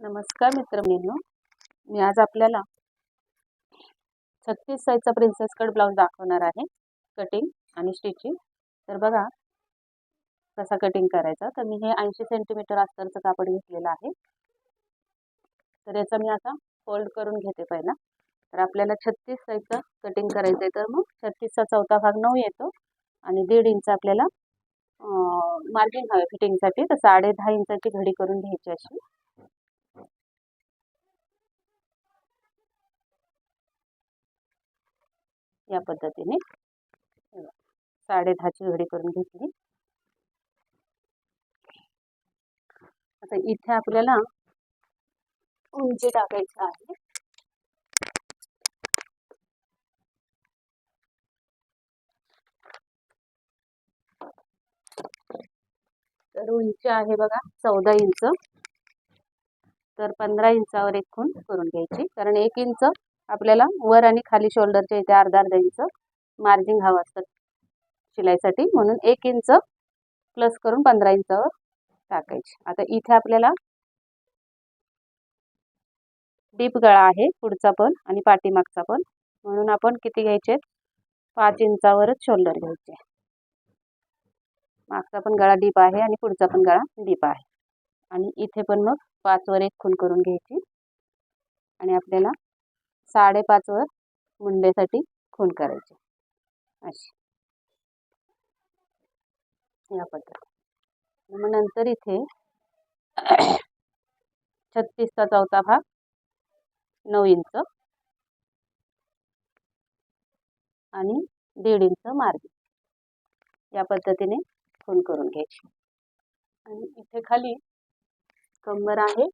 नमस्कार मित्रमैत्रिणींनो. मी आज आपल्याला छत्तीस साईजचा प्रिन्सेस कट ब्लाऊज दाखवणार आहे. कटिंग आणि स्टिचिंग तर बघा कसा कटिंग करायचा. तर मी हे ऐंशी सेंटीमीटर अस्तरचं कापड घेतलेलं आहे. तर याचा मी आता फोल्ड करून घेते पहिला. तर आपल्याला छत्तीस साईजचं कटिंग करायचं आहे तर मग छत्तीसचा चौथा भाग नऊ येतो. आणि दीड इंच आपल्याला मार्जिन हवे फिटिंगसाठी तर साडे दहा इंचाची घडी करून घ्यायची अशी. या पद्धतीने. साडे दहाची घडी करून घेतली. आता इथे आपल्याला उंची टाकायची आहे. तर उंची आहे बघा चौदा इंच. तर पंधरा इंचावर एक खूण करून घ्यायची. कारण एक इंच आपल्याला वर आणि खाली शोल्डरच्या इथे अर्धा अर्धा इंच मार्जिन हवं असतं शिलाईसाठी. म्हणून एक इंच प्लस करून पंधरा इंचावर टाकायची. आता इथे आपल्याला डीप गळा आहे पुढचा पण आणि पाठीमागचा पण. म्हणून आपण किती घ्यायचे? पाच इंचावरच शोल्डर घ्यायचे. मागचा पण गळा डीप आहे आणि पुढचा पण गळा डीप आहे. आणि इथे पण मग पाचवर एक खून करून घ्यायची. आणि आपल्याला साडेपाचवर मुंडेसाठी खून करायची. अशी. या पद्धती मग नंतर इथे छत्तीसचा चौथा भाग नऊ इंच आणि दीड इंच मार्जिन या पद्धतीने खून करून घ्यायची. आणि इथे खाली कंबर आहे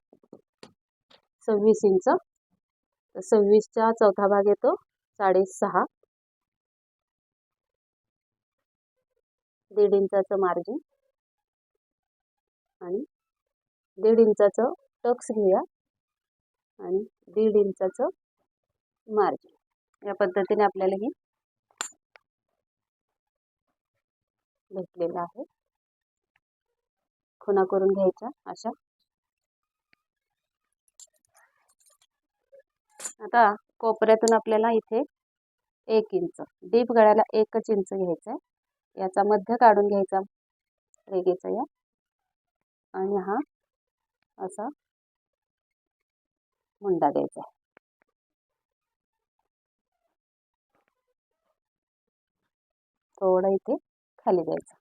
सव्वीस इंच तर सव्वीसचा चौथा भाग येतो. साडेसहा. दीड इंचाचं मार्जिन आणि दीड इंचाचं टक्स घेऊया. आणि दीड इंचाचं मार्जिन या पद्धतीने आपल्याला हे भेटलेलं आहे. खुणा करून घ्यायच्या अशा आता कोपऱ्यातून आपल्याला इथे एक इंच डीप गळ्याला एकच इंच घ्यायचं आहे याचा मध्य काढून घ्यायचा रेगेचा या. आणि हा असा मुंडा द्यायचा. आहे थोडं इथे खाली द्यायचा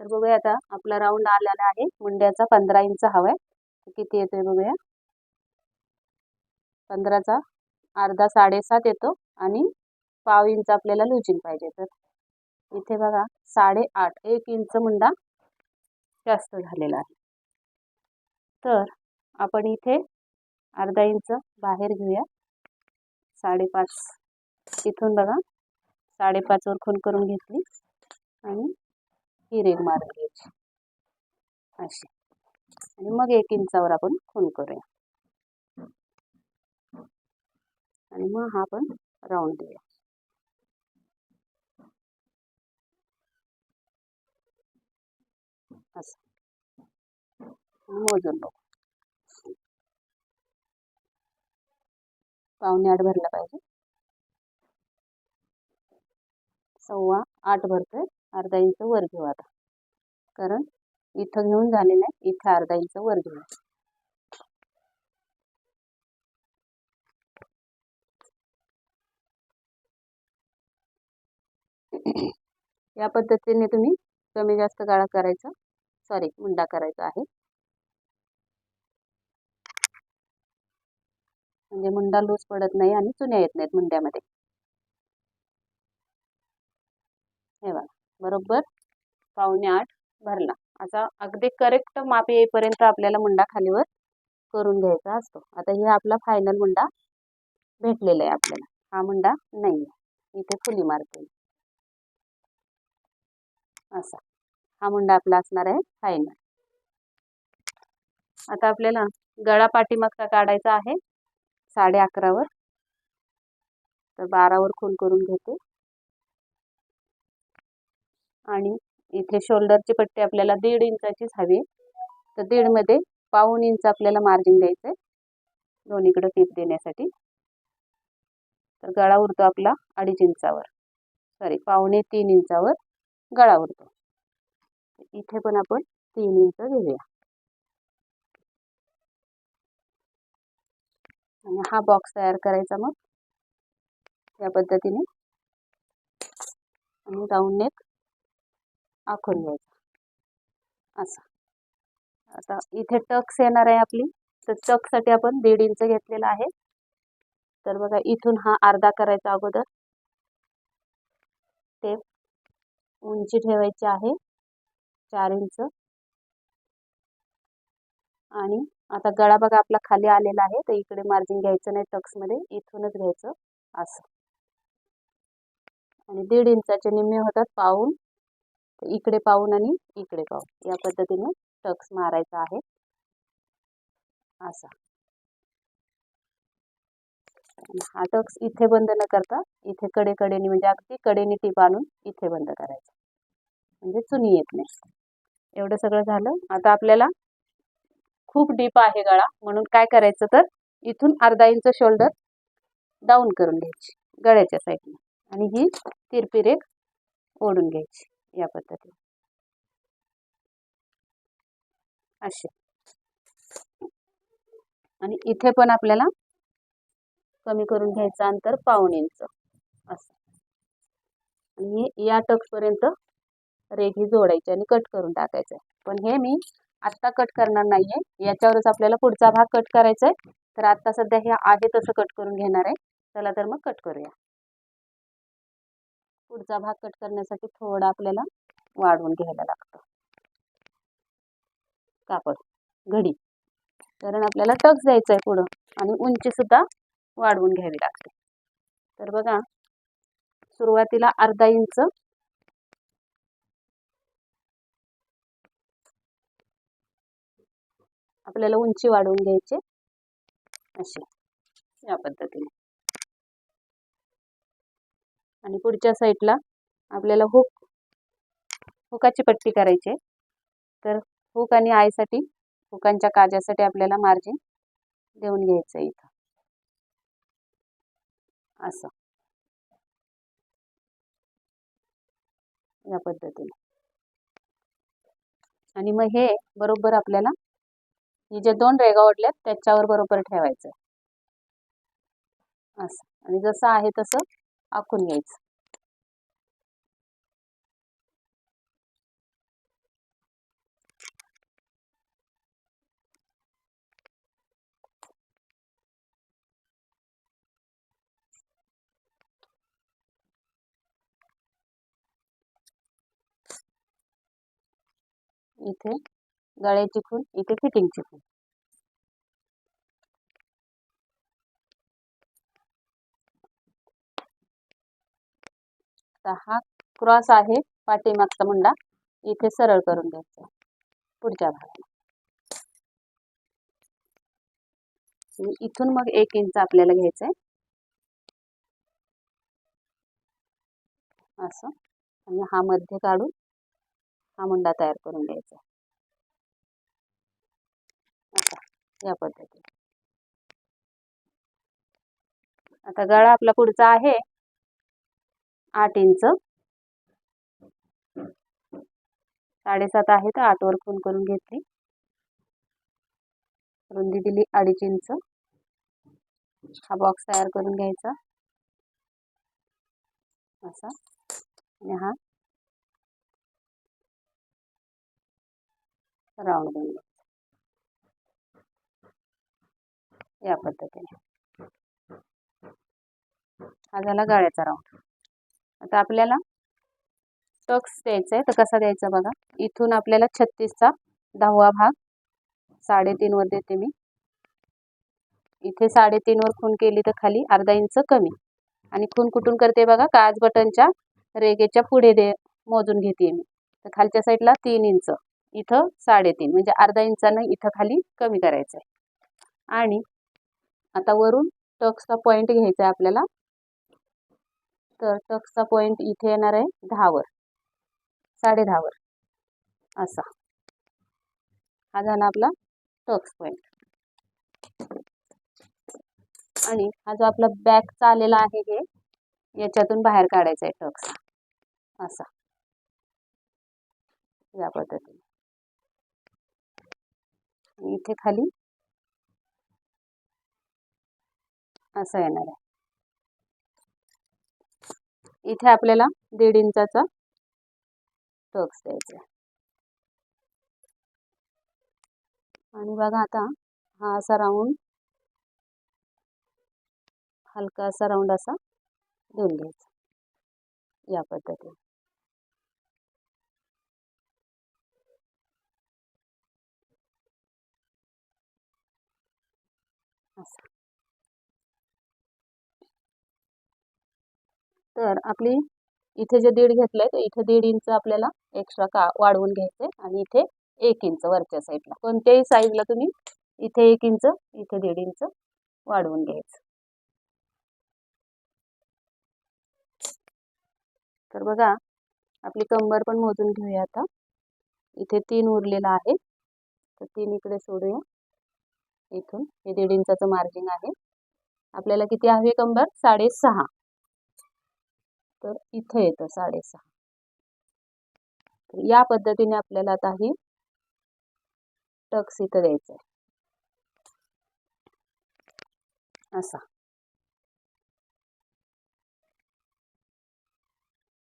तर बघूया आता आपला राऊंड आलेला आहे. मुंड्याचा पंधरा इंच हवा आहे किती येतोय बघूया. पंधराचा अर्धा साडेसात येतो आणि पाव इंच आपल्याला लुचिंग पाहिजे. तर इथे बघा साडेआठ एक इंच मुंडा जास्त झालेला आहे. तर आपण इथे अर्धा इंच बाहेर घेऊया. साडेपाच इथून बघा साडेपाचवर खून करून घेतली आणि ही रेग मारून घ्यायची. अशी. आणि मग एक इंचावर आपण खून करूया. आणि मग हा आपण राऊंड देऊया असं. मोजून बघू. पावणे आठ भरला पाहिजे. सव्वा आठ भरतोय. अर्धा इंच वर घेऊ आता. कारण इथं घेऊन झालेलं आहे. इथं अर्धा इंच वर घेऊ. या पद्धतीने तुम्ही कमी जास्त गाळा करायचा. सॉरी मुंडा करायचा आहे. म्हणजे मुंडा लूज पडत नाही आणि चुन्या येत नाहीत मुंड्यामध्ये. हे बघा बरोबर? पावणे आठ भरला. असा अगदी करेक्ट माप येईपर्यंत आपल्याला मुंडा खालीवर करून घ्यायचा असतो. आता हे आपला फायनल मुंडा भेटलेला आहे आपल्याला. हा मुंडा नाही आहे इथे फुली मारते. असा. हा मुंडा आपला असणार आहे फायनल. आता आपल्याला गळा पाठीमागचा काढायचा आहे. साडे अकरावर तर बारावर खून करून घेते. आणि इथे शोल्डरची पट्टी आपल्याला दीड इंचाचीच हवी तर दीडमध्ये पाऊन इंच आपल्याला मार्जिन द्यायचं आहे दोन्हीकडे टीप देण्यासाठी. तर गळा उरतो आपला अडीच इंचावर. सॉरी पावणे तीन इंचावर. गळावरतो इथे पण आपण तीन इंच घेऊया. आणि हा बॉक्स तयार करायचा मग. या पद्धतीने. आणि राऊंड नेक आखून घ्यायचा. असं. आता इथे टक्स येणार आहे आपली. तर टक्ससाठी आपण दीड इंच घेतलेला आहे. तर बघा इथून हा अर्धा करायचा अगोदर. टेप उंची ठेवायची आहे. चार इंच. आणि आता गळा बघा आपला खाली आलेला आहे. तर इकडे मार्जिन घ्यायचं नाही टक्समध्ये. इथूनच घ्यायचं असं. आणि दीड इंचाचे निम्मे होतात पाऊन. इकडे पाऊन आणि इकडे पाऊन. या पद्धतीने टक्स मारायचा आहे. असा. हा इथे बंद न करता इथे कडे कडेने म्हणजे अगदी कडेने टीप आणून इथे बंद करायचं. म्हणजे चुनी येत नाही. एवढं सगळं झालं. आता आपल्याला खूप डीप आहे गळा. म्हणून काय करायचं तर इथून अर्धा इंच शोल्डर डाऊन करून घ्यायची गळ्याच्या साईडने. आणि ही तिरपी रेख ओढून घ्यायची या पद्धतीने. असे आणि इथे पण आपल्याला कमी करून घ्यायचं अंतर पाऊन इंच असं. आणि या टक्सपर्यंत रेघी जोडायची आणि कट करून टाकायचं आहे. पण हे मी आत्ता कट करणार नाही आहे याच्यावरच आपल्याला पुढचा भाग कट करायचा आहे. तर आत्ता सध्या हे आहे तसं कट करून घेणार आहे. चला तर मग कट करूया. पुढचा भाग कट करण्यासाठी थोडा आपल्याला वाढवून घ्यायला लागतं. कापड घडी. कारण आपल्याला टक्स द्यायचं आहे पुढं. आणि उंची सुद्धा वाढवून घ्यावी लागते. तर बघा सुरुवातीला अर्धा इंच. आपल्याला उंची वाढवून घ्यायची अशी या पद्धतीने. आणि पुढच्या साईडला आपल्याला हुक हुकाची पट्टी करायची तर हुक आणि आयसाठी हुकांच्या काजासाठी आपल्याला मार्जिन देऊन घ्यायचं इथं. असं. या पद्धतीने. आणि मग हे बरोबर आपल्याला ही जे दोन रेगा ओढल्यात त्याच्यावर बरोबर ठेवायचं असं. आणि जसं आहे तसं आखून घ्यायचं. इथे गळ्याची खून इथे फिटिंगची खून हा क्रॉस आहे पाठीमागचा मुंडा. इथे सरळ करून द्यायचा. पुढच्या भागाला. इथून मग एक इंच आपल्याला घ्यायचं आहे असं. आणि हा मध्य काढून हा मुंडा तयार करून घ्यायचा. या पद्धतीने. आता गळा आपला पुढचा आहे. आठ इंच. साडेसात आहे तर आठ वर खून करून घेतली. रुंदी दिली अडीच इंच. हा बॉक्स तयार करून घ्यायचा. असा. आणि हा राऊंड देऊन या पद्धतीने. हा झाला गाळ्याचा राऊंड आता आपल्याला टक्स द्यायचा आहे. तर कसा द्यायचा बघा. इथून आपल्याला छत्तीसचा दहावा भाग साडेतीनवर देते मी. इथे साडेतीनवर खून केली तर खाली अर्धा इंच कमी. आणि खून कुठून करते बघा. काज बटनच्या रेगेच्या पुढे दे मोजून घेते मी. तर खालच्या साईडला तीन इंच. इथं साडेतीन म्हणजे अर्धा इंचानं इथं खाली कमी करायचं आहे आणि आता वरून टक्सचा पॉईंट घ्यायचा आहे आपल्याला. तर टक्सचा पॉईंट इथे येणार आहे दहावर साडे दहावर असा. हा झाला आपला टक्स पॉईंट आणि हा जो आपला बॅकचा आलेला आहे हे याच्यातून बाहेर काढायचा आहे टक्स. असा. या पद्धतीने. इथे खाली. असं येणार आहे. इथे आपल्याला दीड इंचाचा टक्स द्यायचा आहे. आणि बघा आता हा असा राऊंड हलका असा राऊंड असा देऊन घ्यायचा. या पद्धतीने. तर आपली इथे जे दीड घेतलंय तर इथे दीड इंच आपल्याला एक्स्ट्रा का वाढवून घ्यायचंय आणि इथे एक इंच वरच्या साईडला कोणत्याही साईडला तुम्ही इथे एक इंच इथे दीड इंच वाढवून घ्यायचं. तर बघा आपली कंबर पण मोजून घेऊया आता. इथे तीन उरलेला आहे. तर तीन इकडे सोडूया. इथून. हे दीड इंचाचं मार्जिन आहे. आपल्याला किती हवी कंबर? साडेसहा. तर इथं येतं साडेसहा. तर या पद्धतीने आपल्याला आता ही टक्स इथं द्यायचं आहे. असा.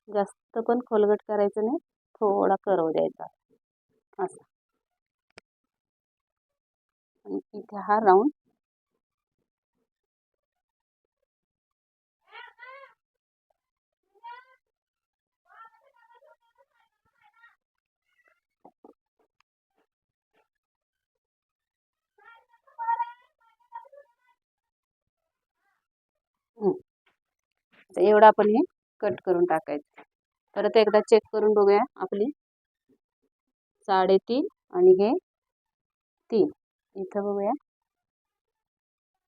जास्त पण खोलगट करायचं नाही. थोडा करव द्यायचा. असा. इथे हा राऊंड. एवढं आपण हे कट करून टाकायचं. परत एकदा चेक करून बघूया आपली. साडेतीन आणि हे तीन. इथं बघूया.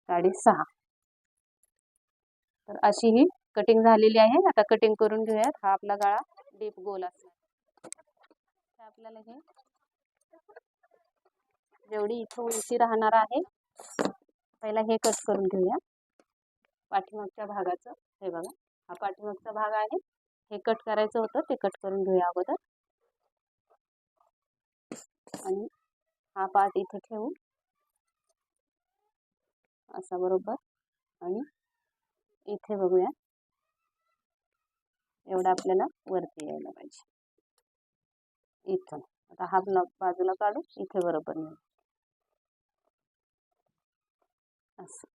साडेसहा तर अशी ही कटिंग झालेली आहे. आता कटिंग करून घेऊयात. हा आपला गळा डीप गोल असणार आपल्याला हे जेवढी इथं उंची राहणार आहे पहिला हे कट करून घेऊया. पाठीमागच्या भागाचं हे बघा. हा पाठीमागचा भाग आहे. हे कट करायचं होतं ते कट करून घेऊया अगोदर. आणि हा पार्ट इथे ठेवू. असा बरोबर. आणि इथे बघूया. एवढा आपल्याला वरती यायला पाहिजे. इथून आता हा ब्लॉक बाजूला काढू इथे बरोबर नाही असं.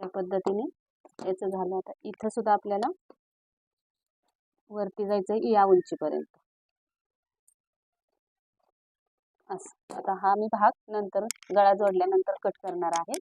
या पद्धतीने याचं झालं. आता इथं सुद्धा आपल्याला वरती जायचं या उंचीपर्यंत. असं. आता हा मी भाग नंतर गळा जोडल्यानंतर कट करणार आहे.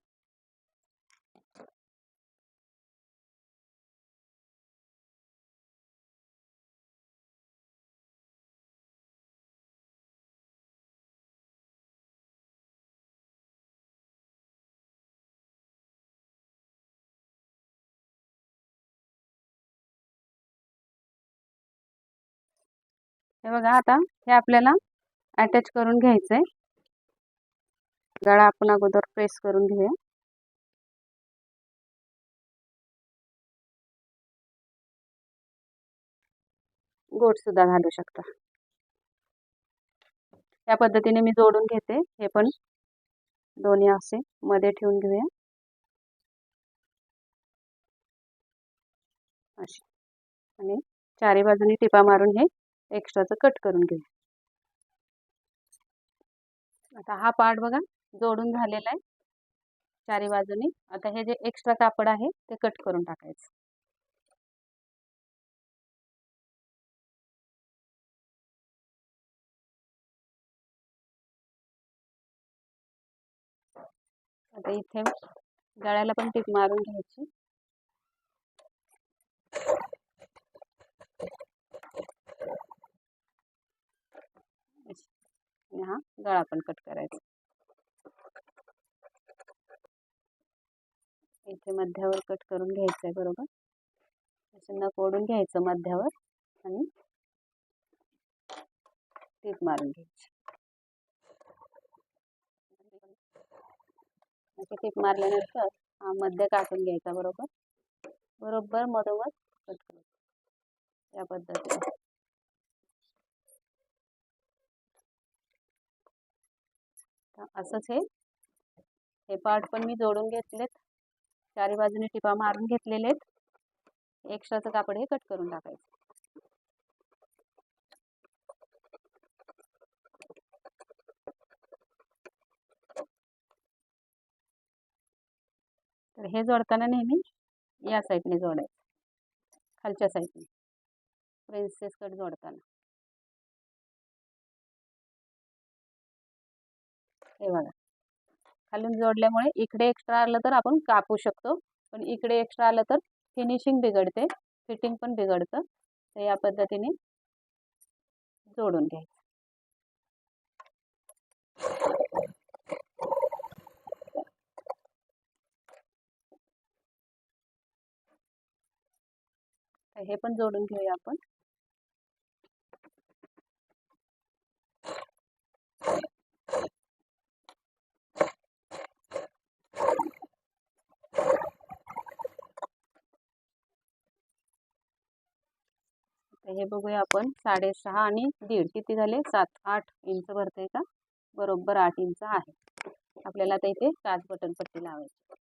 हे बघा आता हे आपल्याला अटॅच करून घ्यायचं आहे गळा आपण अगोदर प्रेस करून घेऊया. गोट सुद्धा घालू शकता. त्या पद्धतीने मी जोडून घेते. हे पण दोन्ही असे मध्ये ठेवून घेऊया. अशी. आणि चारी बाजूनी टिपा मारून हे एक्स्ट्राचं कट करून घेऊया. आता हा पार्ट बघा जोडून झालेला आहे. चारी बाजूनी. आता हे जे एक्स्ट्रा कापड आहे ते कट करून टाकायचं. आता इथे गळ्याला पण टीप मारून घ्यायची. पद्धतीने हा गळा पण कट करायचा. इथे मध्यावर कट करून घ्यायचं आहे बरोबर. असं नक ओढून घ्यायचं मध्यावर आणि टीप मारून घ्यायची. अशी टीप मारल्यानंतर हा मध्य काटून घ्यायचा बरोबर. बरोबर मधोमध कट करायचं या पद्धतीने. असंच हे हे पार्ट पण मी जोडून घेतलेत. चारी बाजूने टिपा मारून घेतलेले आहेत एक्स्ट्राचं कापड हे कट करून टाकायचं. तर हे जोडताना नेहमी या साईडने जोडायचं. खालच्या साईडने प्रिन्सेस कट जोडताना. हे बघा. खालून जोडल्यामुळे इकडे एक्स्ट्रा आलं तर आपण कापू शकतो. पण इकडे एक्स्ट्रा आलं तर फिनिशिंग बिघडते. फिटिंग पण बिघडतं. तर या पद्धतीने जोडून घ्यायचं. हे पण जोडून घेऊया आपण. हे बघूया आपण. साडेसहा आणि दीड. किती झाले? सात. आठ इंच भरते का? बरोबर आठ इंच आहे. आपल्याला आता इथे काच बटन पट्टी लावायची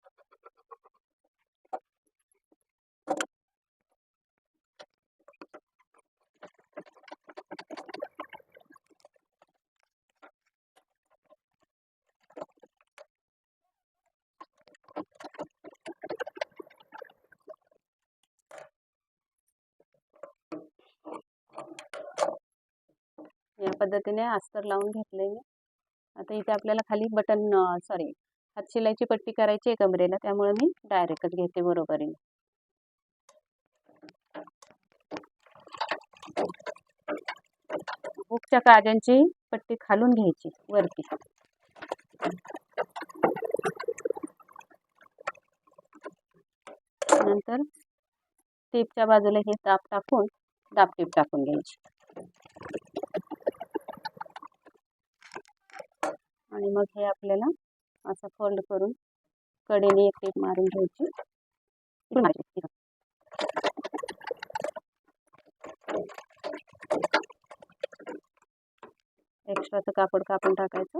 पद्धतीने अस्तर लावून घेतले मी आता इथे आपल्याला खाली बटन सॉरी हात शिलाईची पट्टी करायची आहे कमरेला त्यामुळे मी डायरेक्टच घेते बरोबरीने. हुकच्या काजांची पट्टी खालून घ्यायची वरती. नंतर टेपच्या बाजूला हे दाब टाकून दाब टेप टाकून घ्यायची. आणि मग हे आपल्याला असं फोल्ड करून कडेने एक टेप मारून घ्यायची. एक्स्ट्राचं कापड कापून टाकायचं.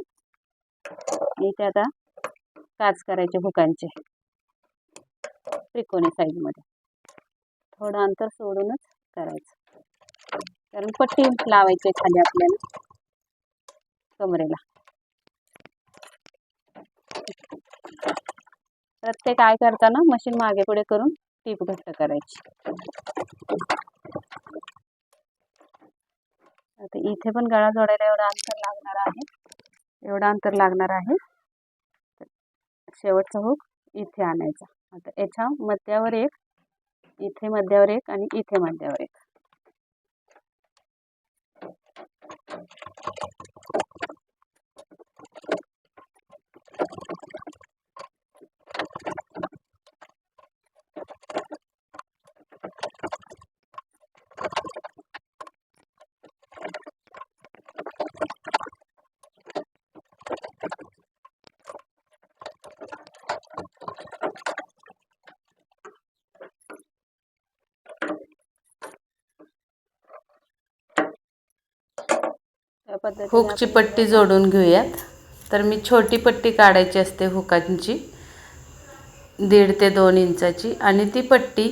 आणि ते आता काच करायचे हुकांचे त्रिकोणी साईडमध्ये थोडं अंतर सोडूनच करायचं. कारण पट्टी लावायची खाली आपल्याला. कमरेला. प्रत्येक आय करताना मशीन मागे पुढे करून टीप घट्ट करायची. आता इथे पण गळा जोडायला एवढं अंतर लागणार आहे. एवढं अंतर लागणार आहे. शेवटचा हुक इथे आणायचा. आता याच्या मध्यावर एक इथे मध्यावर एक आणि इथे मध्यावर एक. पद्धतीने हुकची पट्टी जोडून घेऊयात. तर मी छोटी पट्टी काढायची असते हुकांची. दीड ते दोन इंचाची. आणि ती पट्टी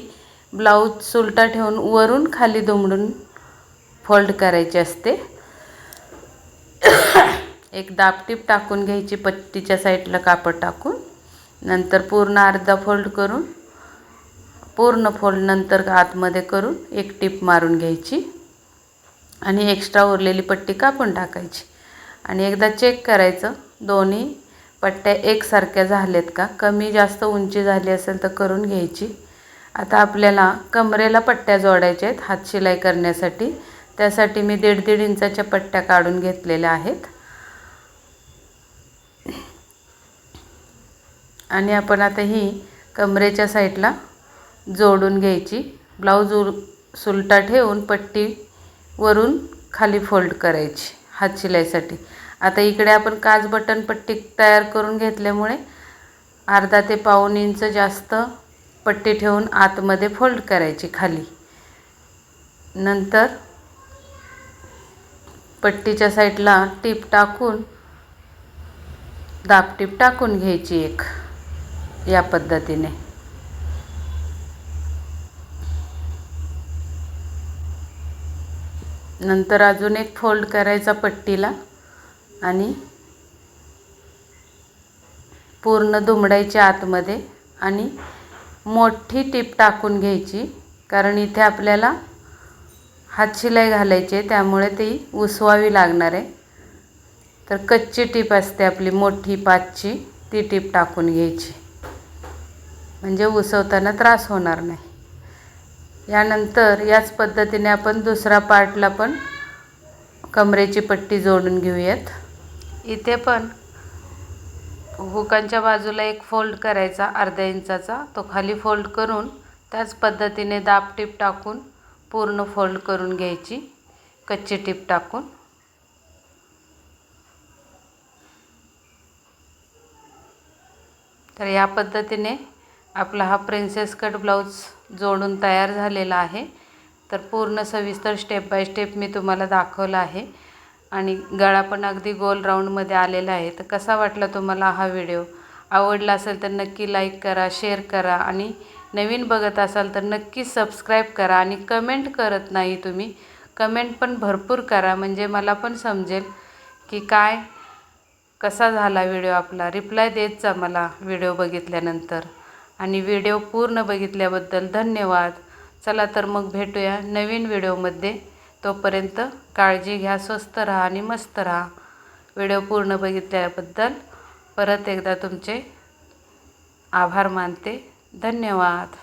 ब्लाऊज सुलटा ठेवून वरून खाली दुमडून फोल्ड करायची असते. एक दाबटीप टाकून घ्यायची पट्टीच्या साईडला कापड टाकून. नंतर पूर्ण अर्धा फोल्ड करून पूर्ण फोल्ड नंतर आतमध्ये करून एक टीप मारून घ्यायची. आणि एक्स्ट्रा उरलेली पट्टी कापून टाकायची. आणि एकदा चेक करायचं दोन्ही पट्ट्या एकसारख्या झाल्यात का? कमी जास्त उंची झाली असेल तर करून घ्यायची. आता आपल्याला कमरेला पट्ट्या जोडायच्या आहेत हातशिलाई करण्यासाठी. त्यासाठी मी दीड दीड इंचाच्या पट्ट्या काढून घेतलेल्या आहेत. आणि आपण आता ही कमरेच्या साईडला जोडून घ्यायची. ब्लाऊज उर सुलटा ठेवून पट्टी वरून खाली फोल्ड करायची हात शिलाईसाठी. आता इकडे आपण काच बटन पट्टी तयार करून घेतल्यामुळे अर्धा ते पाऊण इंच जास्त पट्टी ठेवून आतमध्ये फोल्ड करायची खाली. नंतर पट्टीच्या साईडला टीप टाकून दाबटीप टाकून घ्यायची एक या पद्धतीने. नंतर अजून एक फोल्ड करायचा पट्टीला आणि पूर्ण दुमडायची आतमध्ये आणि मोठी टीप टाकून घ्यायची कारण इथे आपल्याला हात शिलाई घालायची आहे त्यामुळे ती उसवावी लागणार आहे. तर कच्ची टीप असते आपली मोठी पाचची ती टीप टाकून घ्यायची. म्हणजे उसवताना त्रास होणार नाही. यानंतर याच पद्धतीने आपण दुसरा पार्टला पण कमरेची पट्टी जोडून घेऊयात. इथे पण हुकांच्या बाजूला एक फोल्ड करायचा अर्ध्या इंचाचा. तो खाली फोल्ड करून त्याच पद्धतीने दाब टीप टाकून पूर्ण फोल्ड करून घ्यायची. कच्ची टीप टाकून. तर या पद्धतीने आपला हा प्रिन्सेस कट ब्लाऊज जोडून तयार झालेला आहे. तर पूर्ण सविस्तर स्टेप बाय स्टेप मी तुम्हाला दाखवला आहे. आणि गळा पण अगदी गोल राऊंडमध्ये आलेला आहे. तर कसा वाटला तुम्हाला हा व्हिडिओ आवडला असेल तर नक्की लाईक करा शेअर करा आणि नवीन बघत असाल तर नक्की सबस्क्राईब करा आणि कमेंट करत नाही तुम्ही. कमेंट पण भरपूर करा. म्हणजे मला पण समजेल की काय कसा झाला व्हिडिओ आपला? रिप्लाय देत जा मला व्हिडिओ बघितल्यानंतर. आणि व्हिडिओ पूर्ण बघितल्याबद्दल धन्यवाद. चला तर मग भेटूया नवीन व्हिडिओमध्ये. तोपर्यंत काळजी घ्या स्वस्त राहा आणि मस्त राहा. व्हिडिओ पूर्ण बघितल्याबद्दल परत एकदा तुमचे आभार मानते. धन्यवाद.